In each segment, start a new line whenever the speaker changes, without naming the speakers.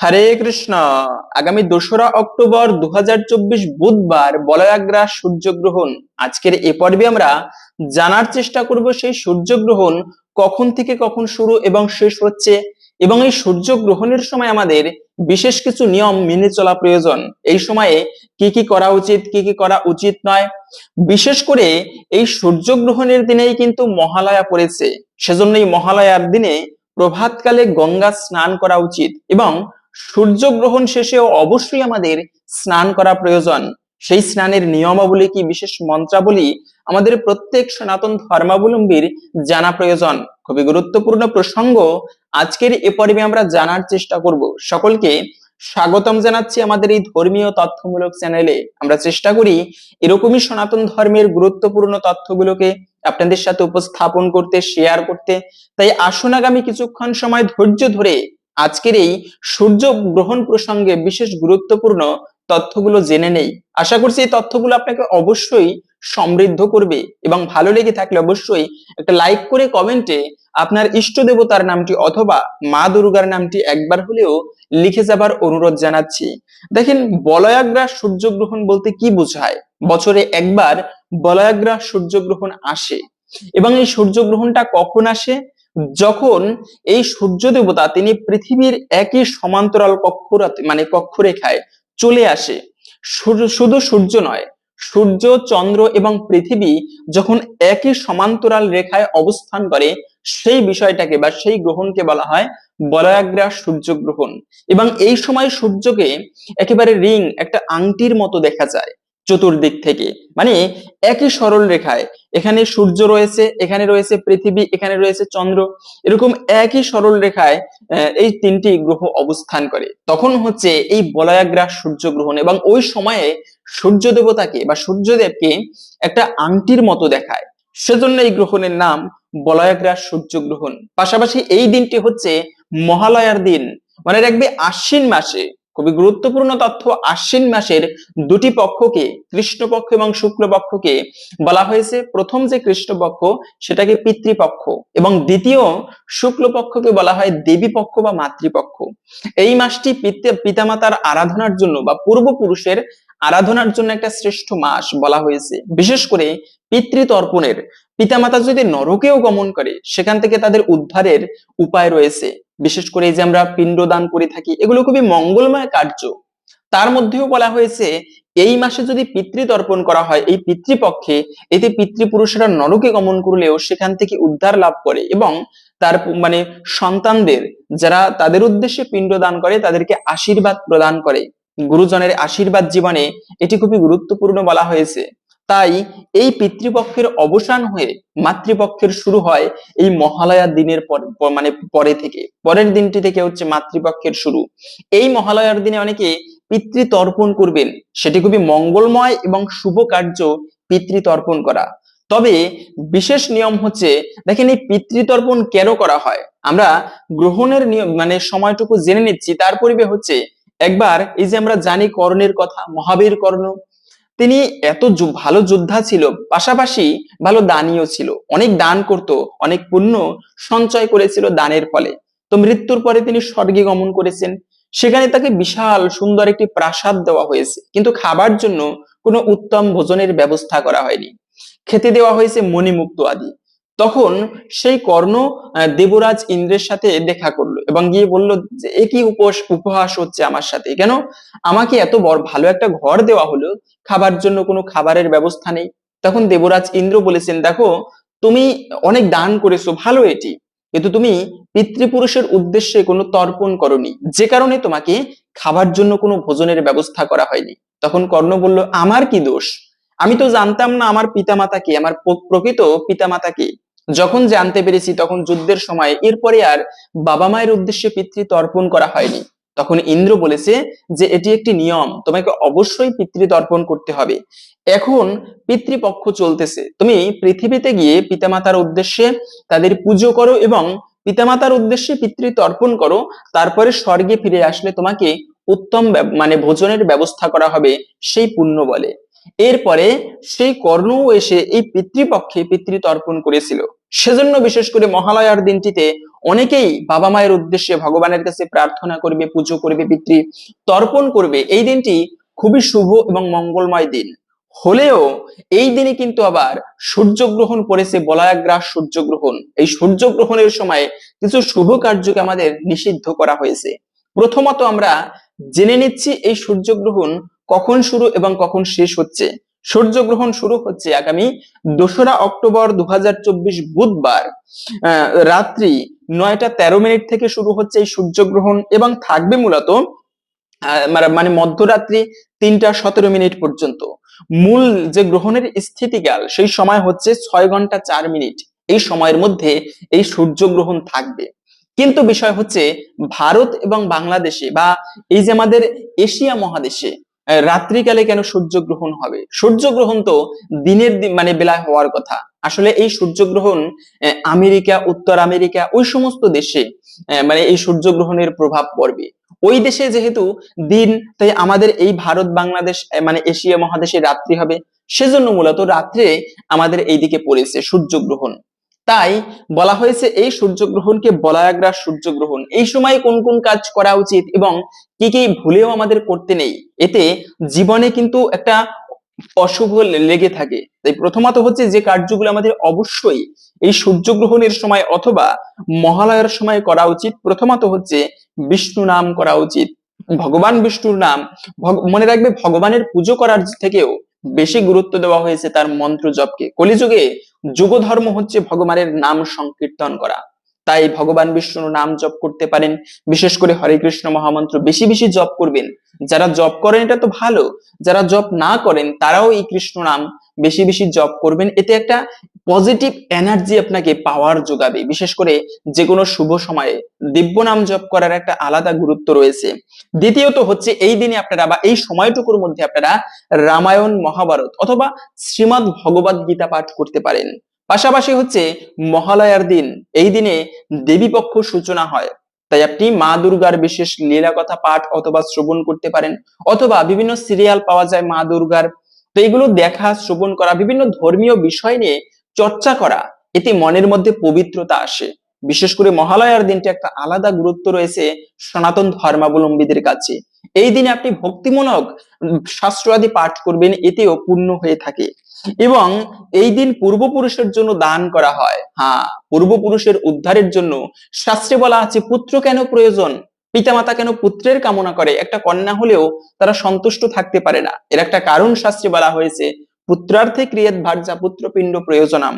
হরে কৃষ্ণ। আগামী দোসরা অক্টোবর দু হাজার চব্বিশ বুধবার বলয়াগ্রা সূর্যগ্রহণ। আজকের এ পর্বে আমরা জানার চেষ্টা করব সেই সূর্যগ্রহণ কখন থেকে কখন শুরু এবং শেষ হচ্ছে এবং এই সূর্যগ্রহণের সময় আমাদের বিশেষ কিছু নিয়ম মেনে চলা প্রয়োজন। এই সময়ে কি কি করা উচিত, কি কি করা উচিত নয়। বিশেষ করে এই সূর্যগ্রহণের দিনেই কিন্তু মহালয়া পড়েছে। সেজন্য এই মহালয়ার দিনে প্রভাতকালে গঙ্গা স্নান করা উচিত এবং সূর্যগ্রহণ শেষেও অবশ্যই আমাদের স্নান করা প্রয়োজন। সেই স্নানের নিয়মাবলী কি, বিশেষ মন্ত্রাবলী? আমাদের প্রত্যেক সনাতন ধর্মাবলম্বীর জানা প্রয়োজন। খুবই গুরুত্বপূর্ণ প্রসঙ্গ। আজকের এ পর্বে আমরা জানার চেষ্টা করব। সকলকে স্বাগতম জানাচ্ছি আমাদের এই ধর্মীয় তথ্যমূলক চ্যানেলে। আমরা চেষ্টা করি এরকমই সনাতন ধর্মের গুরুত্বপূর্ণ তথ্যগুলোকে আপনাদের সাথে উপস্থাপন করতে শেয়ার করতে। তাই আসুন আগামী কিছুক্ষণ সময় ধৈর্য ধরে আজকের এই সূর্য গ্রহণ প্রসঙ্গে বিশেষ গুরুত্বপূর্ণ তথ্যগুলো জেনে নেই। আশা করছি এই তথ্যগুলো আপনাকে অবশ্যই সমৃদ্ধ করবে এবং ভালো লেগে থাকলে অবশ্যই একটা লাইক করে কমেন্টে আপনার ইষ্ট দেবতার নামটি অথবা মা দুর্গার নামটি একবার হলেও লিখে যাবার অনুরোধ জানাচ্ছি। দেখেন বলয়াগ্রাস সূর্যগ্রহণ বলতে কি বোঝায়? বছরে একবার বলয়াগ্রাস সূর্যগ্রহণ আসে। এবং এই সূর্যগ্রহণটা কখন আসে? যখন এই সূর্য দেবতা তিনি পৃথিবীর একই সমান্তরাল কক্ষ মানে কক্ষরেখায় চলে আসে। শুধু সূর্য নয়, সূর্য, চন্দ্র এবং পৃথিবী যখন একই সমান্তরাল রেখায় অবস্থান করে, সেই বিষয়টাকে বা সেই গ্রহণকে বলা হয় বলয়াগ্রাস সূর্যগ্রহণ এবং এই সময় সূর্যকে একেবারে রিং, একটা আংটির মতো দেখা যায়। চতুর্দিক থেকে। মানে একই সরল রেখায় এখানে সূর্য রয়েছে, এখানে রয়েছে পৃথিবী, এখানে রয়েছে চন্দ্র। এরকম একই সরল রেখায় এই তিনটি গ্রহ অবস্থান করে। তখন হচ্ছে এই বলয়াগ্রাস সূর্যগ্রহণ এবং ওই সময়ে সূর্য দেবতাকে বা সূর্যদেবকে একটা আংটির মতো দেখায়। সেজন্য এই গ্রহণের নাম বলয়াগ্রাস সূর্যগ্রহণ পাশাপাশি এই দিনটি হচ্ছে মহালয়ার দিন মানে রাখবে আশ্বিন মাসে। খুবই গুরুত্বপূর্ণ তথ্য আশ্বিন মাসের দুটি পক্ষকে, কৃষ্ণপক্ষ এবং শুক্লপক্ষকে বলা হয়েছে। প্রথম যে কৃষ্ণপক্ষ, সেটাকে পিতৃপক্ষ এবং দ্বিতীয় শুক্লপক্ষকে বলা হয় দেবীপক্ষ বা মাতৃপক্ষ। এই মাসটি পিতা, পিতামাতার আরাধনার জন্য বা পূর্বপুরুষের আরাধনার জন্য একটা শ্রেষ্ঠ মাস বলা হয়েছে। বিশেষ করে পিতৃতর্পণের। পিতামাতা যদি নরকেও গমন করে, সেখান থেকে তাদের উদ্ধারের উপায় রয়েছে। বিশেষ করে যে আমরা পিণ্ডদান করে থাকি, এগুলো খুবই মঙ্গলময় কার্য। তার মধ্যেও বলা হয়েছে, এই মাসে যদি পিতৃতর্পণ করা হয়, এই পিতৃপক্ষে, এতে পিতৃপুরুষেরা নরকে গমন করলেও সেখান থেকে উদ্ধার লাভ করে এবং তার মানে সন্তানদের, যারা তাদের উদ্দেশ্যে পিণ্ডদান করে, তাদেরকে আশীর্বাদ প্রদান করে। গুরুজনের আশীর্বাদ জীবনে এটি খুবই গুরুত্বপূর্ণ বলা হয়েছে। তাই এই পিতৃপক্ষের অবসান হয়ে মাতৃপক্ষের শুরু হয় এই মহালয়ার দিনের পর মানে পরে থেকে। পরের দিনটি থেকে হচ্ছে মাতৃপক্ষের শুরু। এই মহালয়ার দিনে অনেকে পিতৃতর্পণ করবেন। সেটি খুবই মঙ্গলময় এবং শুভ কার্য পিতৃতর্পণ করা। তবে বিশেষ নিয়ম হচ্ছে, দেখেন এই পিতৃতর্পণ কেন করা হয়? আমরা গ্রহণের নিয়ম মানে সময়টুকু জেনে নিচ্ছি, তার পরিবে হচ্ছে একবার এই যে আমরা জানি কর্ণের কথা, মহাবীর কর্ণ, তিনি এত ভালো যোদ্ধা ছিল, পাশাপাশি ভালো দানীয় ছিল। অনেক দান করত, অনেক পুণ্য সঞ্চয় করেছিল দানের ফলে। তো মৃত্যুর পরে তিনি স্বর্গে গমন করেছেন। সেখানে তাকে বিশাল সুন্দর একটি প্রাসাদ দেওয়া হয়েছে। কিন্তু খাবার জন্য কোনো উত্তম ভোজনের ব্যবস্থা করা হয়নি। খেতে দেওয়া হয়েছে মণিমুক্ত আদি। তখন সেই কর্ণ দেবরাজ ইন্দ্রের সাথে দেখা করল এবং গিয়ে বলল যে, এ কি উপহাস উপহাস হচ্ছে আমার সাথে? কেন? আমাকে এত বড় ভালো একটা ঘর দেওয়া হলো, খাবার জন্য কোনো খাবারের ব্যবস্থা নেই? তখন দেবরাজ ইন্দ্র বলেছেন, দেখো, তুমি অনেক দান করেছ, ভালো এটি। কিন্তু তুমি পিতৃপুরুষের উদ্দেশ্যে কোনো তর্পণ করনি। যে কারণে তোমাকে খাবার জন্য কোনো ভোজনের ব্যবস্থা করা হয়নি। তখন কর্ণ বলল, আমার কি দোষ? আমি তো জানতাম না, আমার পিতামাতা কে? আমার প্রকৃত পিতামাতা কে? যখন জানতে পেরেছি তখন যুদ্ধের সময় এরপরে আর বাবা মায়ের উদ্দেশ্যে পিতৃ তর্পণ করা হয়নি। তখন ইন্দ্র বলেছে যে এটি একটি নিয়ম, তোমাকে অবশ্যই পিতৃ তর্পণ করতে হবে। এখন পিতৃপক্ষ চলতেছে। তুমি পৃথিবীতে গিয়ে পিতামাতার উদ্দেশ্যে তাদের পুজো করো এবং পিতামাতার উদ্দেশ্যে পিতৃ তর্পণ করো, তারপরে স্বর্গে ফিরে আসলে তোমাকে উত্তম মানে ভোজনের ব্যবস্থা করা হবে, সেই পুণ্য বলে। এরপরে সেই কর্ণও এসে এই পিতৃপক্ষে পিতৃ তর্পণ করেছিল। সেজন্য বিশেষ করে মহালয়ার দিনটিতে অনেকেই বাবা মায়ের উদ্দেশ্যে ভগবানের কাছে প্রার্থনা করবে, পুজো করবে, পিতৃ তর্পণ করবে। এই দিনটি খুবই শুভ এবং মঙ্গলময় দিন। হলেও এই দিনে কিন্তু আবার সূর্যগ্রহণ পড়েছে বলায়াগ্রাস সূর্যগ্রহণ। এই সূর্যগ্রহণের সময় কিছু শুভ কার্যকে আমাদের নিষিদ্ধ করা হয়েছে। প্রথমত আমরা জেনে নিচ্ছি এই সূর্যগ্রহণ কখন শুরু এবং কখন শেষ হচ্ছে? সূর্যগ্রহণ শুরু হচ্ছে আগামী দোসরা অক্টোবর দুহাজার চব্বিশ বুধবার। রাত্রি নয়টা তেরো মিনিট থেকে শুরু হচ্ছে এই সূর্যগ্রহণ এবং থাকবে মূলত মানে- মানে মধ্যরাত্রি তিনটা সতেরো মিনিট পর্যন্ত। মূল যে গ্রহণের স্থিতিকাল সেই সময় হচ্ছে ছয় ঘণ্টা চার মিনিট। এই সময়ের মধ্যে এই সূর্যগ্রহণ থাকবে। কিন্তু বিষয় হচ্ছে ভারত এবং বাংলাদেশে বা এই যে আমাদের এশিয়া মহাদেশে রাত্রিকালে কেন সূর্যগ্রহণ হবে? সূর্যগ্রহণ তো দিনের দিন মানে বেলায় হওয়ার কথা। আসলে এই সূর্যগ্রহণ আমেরিকা, উত্তর আমেরিকা, ওই সমস্ত দেশে মানে এই সূর্যগ্রহণের প্রভাব পড়বে। ওই দেশে যেহেতু দিন, তাই আমাদের এই ভারত, বাংলাদেশ মানে এশিয়া মহাদেশে রাত্রি হবে। সেজন্য মূলত রাত্রে আমাদের এইদিকে পড়েছে সূর্যগ্রহণ। তাই বলা হয়েছে এই সূর্যগ্রহণকে বলয়াগ্রাস সূর্যগ্রহণ। এই সময় কোন কোন কাজ করা উচিত এবং কি কি ভুলেও আমাদের করতে নেই। এতে জীবনে কিন্তু একটা অশুভ লেগে থাকে। তাই প্রথমত হচ্ছে যে কার্যগুলো আমাদের অবশ্যই এই সূর্যগ্রহণের সময় অথবা মহালয়ার সময় করা উচিত। প্রথমত হচ্ছে বিষ্ণু নাম করা উচিত। ভগবান বিষ্ণুর নাম মনে রাখবে ভগবানের পুজো করার থেকেও বেশি গুরুত্ব দেওয়া হয়েছে তার মন্ত্র জপকে। কলিযুগে যুগ ধর্ম হচ্ছে ভগবানের নাম সংকীর্তন করা। তাই ভগবান বিষ্ণুর নাম জপ করতে পারেন। বিশেষ করে হরে কৃষ্ণ মহামন্ত্র বেশি বেশি জপ করবেন। যারা জপ করেন এটা তো ভালো। যারা জপ না করেন তারাও এই কৃষ্ণ নাম বেশি বেশি জপ করবেন। এতে একটা পজিটিভ এনার্জি আপনাকে পাওয়ার যোগাবে। বিশেষ করে যে কোনো শুভ সময়ে দিব্য নাম জপ করার একটা আলাদা গুরুত্ব রয়েছে। দ্বিতীয়ত হচ্ছে এই দিনে আপনারা বা এই সময়টুকুর মধ্যে আপনারা রামায়ণ, মহাভারত অথবা শ্রীমৎ ভগবত গীতা পাঠ করতে পারেন। পাশাপাশি হচ্ছে মহালয়ার দিন। এই দিনে দেবী পক্ষ সূচনা হয়। তাই আপনি মা দুর্গার বিশেষ লীলা কথা পাঠ অথবা শ্রবণ করতে পারেন অথবা বিভিন্ন সিরিয়াল পাওয়া যায় মা দুর্গার। তো এগুলো দেখা, শ্রবণ করা, বিভিন্ন ধর্মীয় বিষয় নিয়ে চর্চা করা, এতে মনের মধ্যে পবিত্রতা আসে। বিশেষ করে মহালয়ার দিনটি একটা আলাদা গুরুত্ব রয়েছে সনাতন ধর্মাবলম্বীদের কাছে। এই দিনে আপনি ভক্তিমূলক শাস্ত্রাদি পাঠ করবেন, এতেও পূর্ণ হয়ে থাকে। এবং এই দিন পূর্বপুরুষের জন্য দান করা হয়। হ্যাঁ পূর্বপুরুষের উদ্ধারের জন্য শাস্ত্রে বলা আছে, পুত্র কেন প্রয়োজন? পিতামাতা কেন পুত্রের কামনা করে? একটা কন্যা হলেও তারা সন্তুষ্ট থাকতে পারে না। এর একটা কারণ শাস্ত্রে বলা হয়েছে পুত্রার্থে ক্রিয়েত ভার্যা পুত্রপিণ্ড প্রয়োজনাম।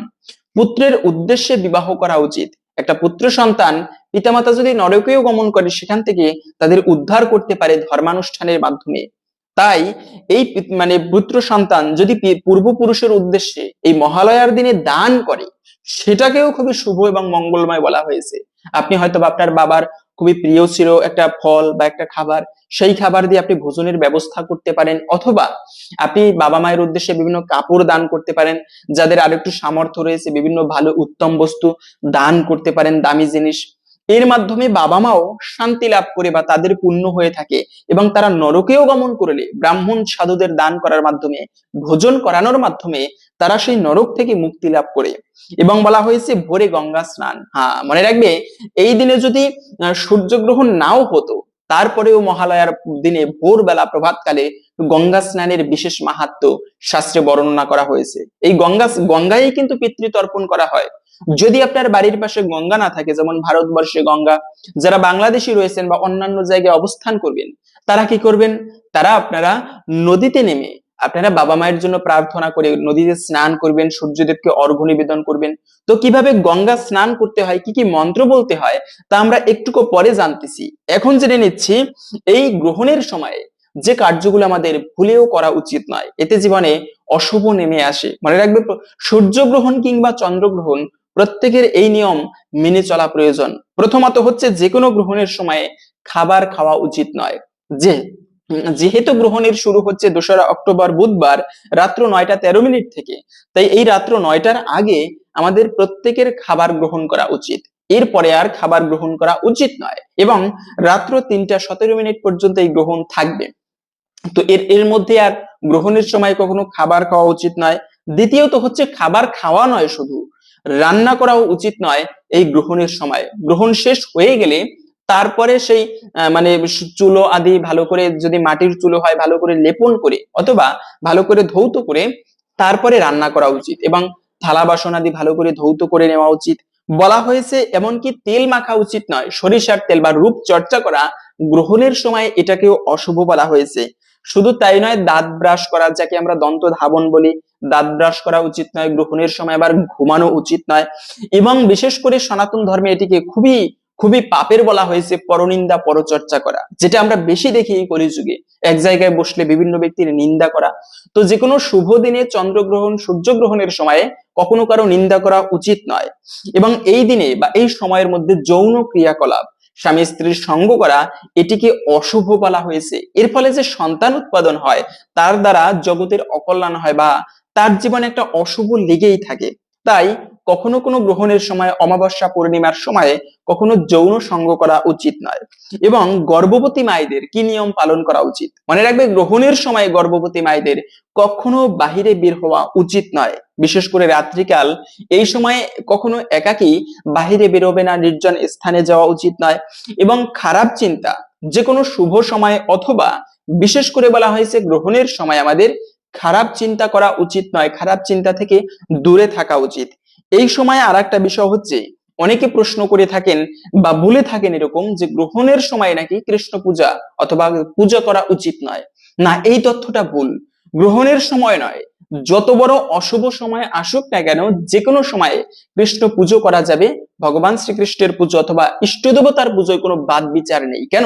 পুত্রের উদ্দেশ্যে বিবাহ করা উচিত। একটা পুত্র সন্তান পিতামাতা যদি নরকেও গমন করে সেখান থেকে তাদের উদ্ধার করতে পারে ধর্মানুষ্ঠানের মাধ্যমে। তাই এই মানে পুত্র সন্তান যদি পূর্বপুরুষের উদ্দেশ্যে এই মহালয়ার দিনে দান করে, সেটাকেও খুবই শুভ এবং মঙ্গলময় বলা হয়েছে। আপনি হয়তো আপনার বাবার খুবই প্রিয় ছিল একটা ফল বা একটা খাবার, সেই খাবার দিয়ে আপনি ভোজনের ব্যবস্থা করতে পারেন অথবা আপনি বাবা মায়ের উদ্দেশ্যে বিভিন্ন কাপড় দান করতে পারেন, যাদের আর একটু সামর্থ্য রয়েছে, বিভিন্ন ভালো উত্তম বস্তু দান করতে পারেন, দামি জিনিস। এর মাধ্যমে বাবা মাও শান্তি লাভ করে বা তাদের পুণ্য হয়ে থাকে এবং তারা নরকেও গমন করলে ব্রাহ্মণ সাধুদের দান করার মাধ্যমে, ভোজন করানোর মাধ্যমে তারা সেই নরক থেকে মুক্তি লাভ করে। এবং বলা হয়েছে, ভোরে গঙ্গা স্নান। হ্যাঁ মনে রাখবে, এই দিনে যদি সূর্যগ্রহণ নাও হতো, তারপরেও মহালয়ার দিনে ভোরবেলা প্রভাতকালে গঙ্গা স্নানের বিশেষ মাহাত্ম শাস্ত্রে বর্ণনা করা হয়েছে। এই গঙ্গা গঙ্গায় কিন্তু পিতৃতর্পণ করা হয়। যদি আপনার বাড়ির পাশে গঙ্গা না থাকে, যেমন ভারতবর্ষে গঙ্গা, যারা বাংলাদেশি রয়েছেন বা অন্যান্য জায়গায় অবস্থান করবেন, তারা কি করবেন? তারা আপনারা নদীতে নেমে আপনারা বাবা মায়ের জন্য প্রার্থনা করে নদীতে স্নান করবেন, সূর্যদেবকে অর্ঘ্য নিবেদন করবেন। তো কীভাবে গঙ্গা স্নান করতে হয়, কি কি মন্ত্র বলতে হয়, তা আমরা একটুকু পরে জানতেছি। এখন জেনে নিচ্ছি, এই গ্রহণের সময়ে যে কার্যগুলো আমাদের ভুলেও করা উচিত নয়, এতে জীবনে অশুভ নেমে আসে। মনে রাখবে, সূর্যগ্রহণ কিংবা চন্দ্রগ্রহণ প্রত্যেকের এই নিয়ম মেনে চলা প্রয়োজন। প্রথমত হচ্ছে যে কোনো গ্রহণের সময়ে খাবার খাওয়া উচিত নয়। যে যেহেতু গ্রহণের শুরু হচ্ছে দোসরা অক্টোবর বুধবার, রাত্র নয়টা তেরো মিনিট থেকে। তাই এই রাত্র নয়টার আগে আমাদের প্রত্যেকের খাবার গ্রহণ করা উচিত। এরপরে আর খাবার গ্রহণ করা উচিত নয় এবং রাত্র তিনটা সতেরো মিনিট পর্যন্ত এই গ্রহণ থাকবে। তো এর এর মধ্যে আর গ্রহণের সময় কখনো খাবার খাওয়া উচিত নয়। দ্বিতীয়ত হচ্ছে খাবার খাওয়া নয় শুধু, রান্না করাও উচিত নয় এই গ্রহণের সময়। গ্রহণ শেষ হয়ে গেলে তারপরে সেই মানে চুলো আদি ভালো করে যদি মাটির চুলো হয়, ভালো করে লেপন করে অথবা ভালো করে ধৌত করে তারপরে রান্না করা উচিত এবং থালা বাসন আদি ভালো করে ধৌত করে নেওয়া উচিত। বলা হয়েছে এমনকি তেল মাখা উচিত নয়, সরিষার তেল বা রূপ চর্চা করা গ্রহণের সময় এটাকেও অশুভ বলা হয়েছে। শুধু তাই নয়, দাঁত ব্রাশ করা, যাকে আমরা দন্ত ধাবন বলি, দাঁত ব্রাশ করা উচিত নয়, গ্রহণের সময় আবার ঘুমানো উচিত নয় এবং বিশেষ করে সনাতন ধর্মে এটিকে খুবই খুবই পাপের বলা হয়েছে পরনিন্দা, পরচর্চা করা। যেটা আমরা বেশি দেখি এই কলিযুগে। এক জায়গায় বসলে বিভিন্ন ব্যক্তির নিন্দা করা। তো যে কোনো শুভ দিনে চন্দ্রগ্রহণ, সূর্যগ্রহণের সময়ে কখনো কারও নিন্দা করা উচিত নয়। এবং এই দিনে বা এই সময়ের মধ্যে যৌন ক্রিয়াকলাপ, স্বামী স্ত্রীর সঙ্গ করা, এটিকে অশুভ বলা হয়েছে। এর ফলে যে সন্তান উৎপাদন হয়, তার দ্বারা জগতের অকল্যাণ হয় বা তার জীবনে একটা অশুভ লেগেই থাকে। তাই কখনো কোনো গ্রহণের সময়, অমাবস্যা পূর্ণিমার সময়ে কখনো যৌন সঙ্গ করা উচিত নয়। এবং গর্ভবতী মায়েদের কি নিয়ম পালন করা উচিত? মনে রাখবে, গ্রহণের সময় গর্ভবতী মায়েদের কখনো বাহিরে বের হওয়া উচিত নয়। বিশেষ করে রাত্রিকাল, এই সময়ে কখনো একাকী বাহিরে বেরোবে না, নির্জন স্থানে যাওয়া উচিত নয়। এবং খারাপ চিন্তা যে কোনো শুভ সময় অথবা বিশেষ করে বলা হয়েছে, গ্রহণের সময় আমাদের খারাপ চিন্তা করা উচিত নয়। খারাপ চিন্তা থেকে দূরে থাকা উচিত। এই সময় আর একটা বিষয় হচ্ছে, অনেকে প্রশ্ন করে থাকেন বা বলে থাকেন এরকম যে গ্রহণের সময় নাকি কৃষ্ণ পূজা অথবা পূজা করা উচিত নয়। না, এই তথ্যটা ভুল। গ্রহণের সময় নয়। যত বড় অশুভ সময় আসুক না কেন যে কোনো সময়ে কৃষ্ণ পুজো করা যাবে, ভগবান শ্রীকৃষ্ণের পুজো অথবা ইষ্ট দেবতার পুজোয় কোনো বাদ বিচার নেই। কেন?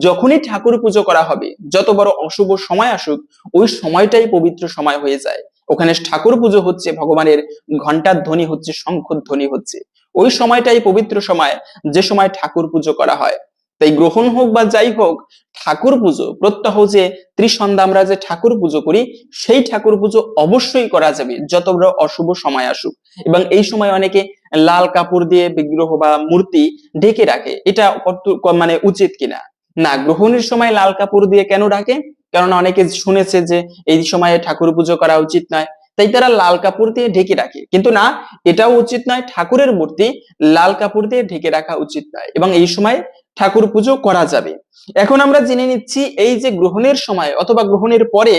যখনই ঠাকুর পুজো করা হবে, যত বড় অশুভ সময় আসুক, ওই সময়টাই পবিত্র সময় হয়ে যায়। ওখানে ঠাকুর পুজো হচ্ছে, ভগবানের ঘণ্টার ধ্বনি হচ্ছে, শঙ্খর ধ্বনি হচ্ছে। ওই সময়টাই পবিত্র সময়, যে সময় ঠাকুর পুজো করা হয়। তাই গ্রহণ হোক বা যাই হোক, ঠাকুর পুজো, প্রত্যহ যে ত্রিসন্ধ্যা আমরা যে ঠাকুর পুজো করি, সেই ঠাকুর পুজো অবশ্যই করা যাবে, যত বড় অশুভ সময় আসুক। এবং এই সময় অনেকে লাল কাপড় দিয়ে বিগ্রহ বা মূর্তি ঢেকে রাখে, এটা মানে উচিত কিনা? না, গ্রহণের সময় লাল কাপড় দিয়ে কেন রাখে? কারণ অনেকে শুনেছে যে এই সময়ে ঠাকুর পুজো করা উচিত নয়, তাই তারা লাল কাপড় দিয়ে ঢেকে রাখে। কিন্তু না, এটাও উচিত নয়, ঠাকুরের মূর্তি লাল কাপড় দিয়ে ঢেকে রাখা উচিত নয় এবং এই সময় ঠাকুর পুজো করা যাবে। এখন আমরা জেনে নিচ্ছি এই যে গ্রহণের সময় অথবা গ্রহণের পরে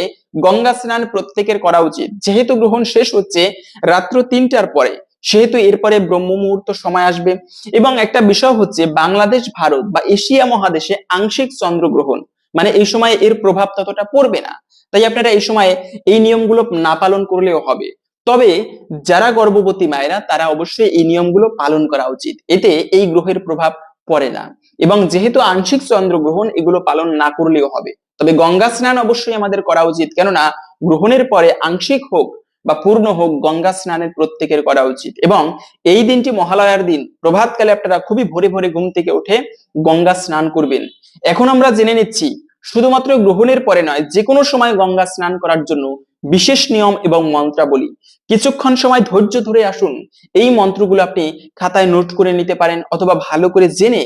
গঙ্গা স্নান প্রত্যেকের করা উচিত। যেহেতু গ্রহণ শেষ হচ্ছে, রাত্র তিনটার পরে, সেহেতু এরপরে ব্রহ্ম মুহূর্ত সময় আসবে। এবং একটা বিষয় হচ্ছে বাংলাদেশ, ভারত বা এশিয়া মহাদেশে আংশিক চন্দ্রগ্রহণ। মানে এই সময় এর প্রভাব ততটা পড়বে না। তাই আপনারা এই সময়ে এই নিয়মগুলো না পালন করলেও হবে। তবে যারা গর্ভবতী মায়েরা, তারা অবশ্যই এই নিয়মগুলো পালন করা উচিত। এতে এই গ্রহের প্রভাব পড়ে না। এবং যেহেতু আংশিক চন্দ্রগ্রহণ, এগুলো পালন না করলেও হবে। তবে গঙ্গা স্নান অবশ্যই আমাদের করা উচিত। কেননা, গ্রহণের পরে আংশিক হোক বা পূর্ণ হোক, গঙ্গা স্নানের প্রত্যেকের করা উচিত। এবং এই দিনটি মহালয়ার দিন। প্রভাতকালে আপনারা খুবই ভোরে ভোরে ঘুম থেকে উঠে গঙ্গা স্নান করবেন। এখন আমরা জেনে নিচ্ছি শুধুমাত্র গ্রহণের পরে নয় যে কোনো সময় গঙ্গা স্নান করার জন্য বিশেষ নিয়ম এবং মন্ত্রাবলী কিছুক্ষণ সময় ধৈর্য ধরে আসুন। এই মন্ত্রগুলো আপনি খাতায় নোট করে নিতে পারেন অথবা ভালো করে জেনে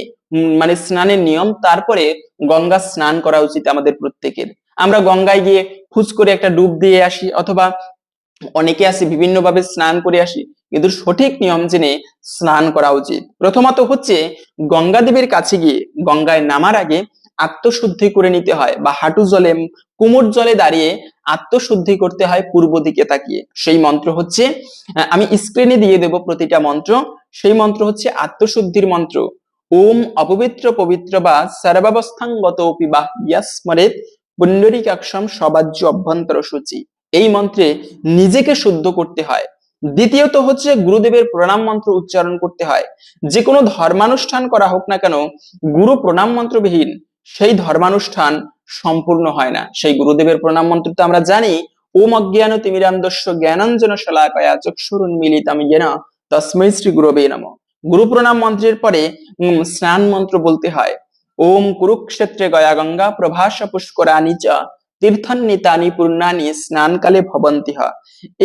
মানে স্নানের নিয়ম, তারপরে গঙ্গা স্নান করা উচিত আমাদের প্রত্যেকের। আমরা গঙ্গায় গিয়ে খুচ করে একটা ডুব দিয়ে আসি অথবা অনেকে আসি বিভিন্ন ভাবে স্নান করে আসি, কিন্তু সঠিক নিয়ম জেনে স্নান করা উচিত। প্রথমত হচ্ছে গঙ্গা দেবীর কাছে গিয়ে, গঙ্গায় নামার আগে আত্মশুদ্ধি করে নিতে হয় বা হাঁটু জলে, কুমোর জলে দাঁড়িয়ে আত্মশুদ্ধি করতে হয় পূর্ব দিকে তাকিয়ে। সেই মন্ত্র হচ্ছে আমি স্ক্রিনে দিয়ে দেব প্রতিটা মন্ত্র। সেই মন্ত্র হচ্ছে আত্মশুদ্ধির মন্ত্র। ওম অপবিত্র পবিত্র বা সর্বাবস্থাঙ্গত বা ইয়াস্মরেত পুণ্ডরিকাক্ষম সবাজ্য অভ্যন্তর সূচি। এই মন্ত্রে নিজেকে শুদ্ধ করতে হয়। দ্বিতীয়ত হচ্ছে গুরুদেবের প্রণাম মন্ত্র উচ্চারণ করতে হয়। যে কোনো ধর্মানুষ্ঠান করা হোক না কেন, গুরু প্রণাম মন্ত্রবিহীন। সেই ধর্মানুষ্ঠান সম্পূর্ণ হয় না। সেই গুরুদেবের প্রণাম মন্ত্র তো আমরা জানি, ওম অজ্ঞান তিমিরান্দস্য জ্ঞানাঞ্জন শলাকয়া চক্ষুরুন আমি যেন তস্মৈ শ্রী গুরুবে নম। গুরু প্রণাম মন্ত্রের পরে স্নান মন্ত্র বলতে হয়, ওম কুরুক্ষেত্রে গয়া গঙ্গা প্রভাস পুষ্করানি চ তীর্থান্বিতানি পূর্ণানি স্নানকালে ভবন্তিহ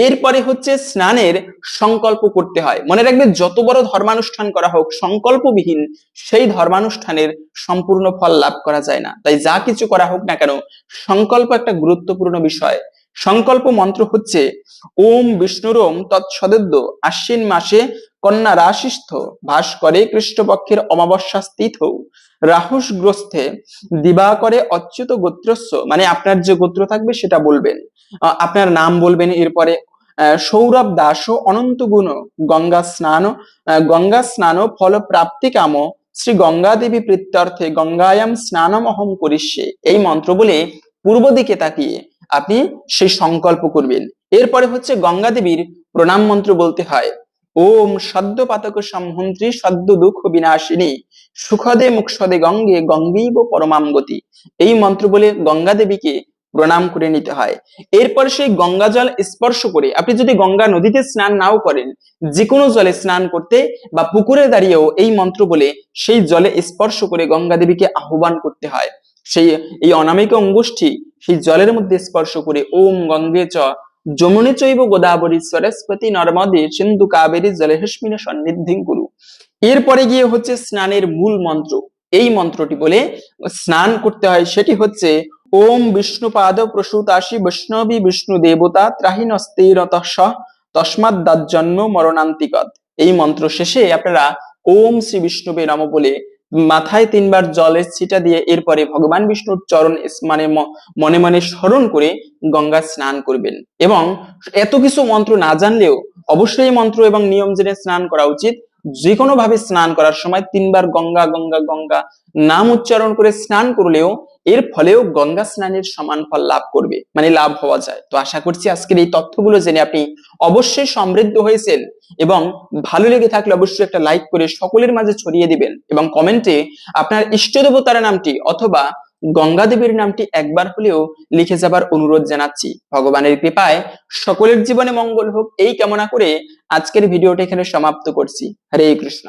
এরপরে হচ্ছে স্নানের সংকল্প করতে হয়। মনে রাখবে, যত বড় ধর্মানুষ্ঠান করা হোক, সংকল্পবিহীন সেই ধর্মানুষ্ঠানের সম্পূর্ণ ফল লাভ করা যায় না। তাই যা কিছু করা হোক না কেন, সংকল্প একটা গুরুত্বপূর্ণ বিষয়। সংকল্প মন্ত্র হচ্ছে, ওম বিষ্ণুরোম তৎসদদ্য আশ্বিন মাসে কন্যা রাশিস্থ ভাস করে কৃষ্ণপক্ষের অমাবস্যা স্থিত রাহুস দিবা করে অচ্যুত গোত্রস্য মানে আপনার যে গোত্র থাকবে সেটা বলবেন। আপনার নাম বলবেন এরপরে সৌরভ দাস অনন্ত গুণ, গঙ্গা স্নান গঙ্গা স্নান ফল প্রাপ্তি কাম, শ্রী গঙ্গা দেবী প্রীত্যর্থে গঙ্গায়াম স্নানম অহম করিষ্যে। এই মন্ত্র বলে পূর্ব দিকে তাকিয়ে আপনি সেই সংকল্প করবেন। এরপরে হচ্ছে গঙ্গা দেবীর প্রণাম মন্ত্র বলতে হয়। ওম সদ্য পাতক সদ্য দুঃখ বিনাশিনী সুখদে মুখসদে গঙ্গে গঙ্গীব পরমাম গতি। এই মন্ত্র বলে গঙ্গা দেবীকে প্রণাম করে নিতে হয়। এরপর সেই গঙ্গা জল স্পর্শ করে, আপনি যদি গঙ্গা নদীতে স্নান নাও করেন যে কোনো জলে স্নান করতে বা পুকুরে দাঁড়িয়েও এই মন্ত্র বলে সেই জলে স্পর্শ করে গঙ্গা দেবীকে আহ্বান করতে হয়। সেই এই অনামিক অঙ্গুষ্ঠী সেই জলের মধ্যে স্পর্শ করে ওম গঙ্গে চ যমুনে চৈব গোদাবরী সরস্বতী নর্মদে সিন্ধু কাবেরী জলেহস্মিন সন্নিধিং কুরু। এরপরে গিয়ে হচ্ছে স্নানের মূল মন্ত্র। এই মন্ত্রটি বলে স্নান করতে হয়, সেটি হচ্ছে ওম বিষ্ণুপাদ প্রসূতাসি বৈষ্ণবী বিষ্ণু দেবতা ত্রাহিনস্তে রতস তস্মাৎ দাজ্জন্ম মরণান্তিকত এই মন্ত্র শেষে আপনারা ওম শ্রী বিষ্ণুবে নম বলে মাথায় তিনবার জলের ছিটা দিয়ে এরপরে ভগবান বিষ্ণুর চরণ মানে মনে মনে স্মরণ করে গঙ্গা স্নান করবেন। এবং এত কিছু মন্ত্র না জানলেও অবশ্যই মন্ত্র এবং নিয়ম জেনে স্নান করা উচিত। যে কোনো ভাবে স্নান করার সময় তিনবার গঙ্গা গঙ্গা গঙ্গা নাম উচ্চারণ করে স্নান করলেও এর ফলেও গঙ্গা স্নানের সমান ফল লাভ করবে মানে লাভ হওয়া যায়। তো আশা করছি আজকের এই তথ্যগুলো জেনে আপনি অবশ্যই সমৃদ্ধ হয়েছেন এবং ভালো লেগে থাকলে অবশ্যই একটা লাইক করে সকলের মাঝে ছড়িয়ে দিবেন এবং কমেন্টে আপনার ইষ্ট দেবতার নামটি অথবা গঙ্গা দেবীর নামটি একবার হলেও লিখে যাবার অনুরোধ জানাচ্ছি। ভগবানের কৃপায় সকলের জীবনে মঙ্গল হোক, এই কামনা করে আজকের ভিডিওটা এখানে সমাপ্ত করছি। হরে কৃষ্ণ।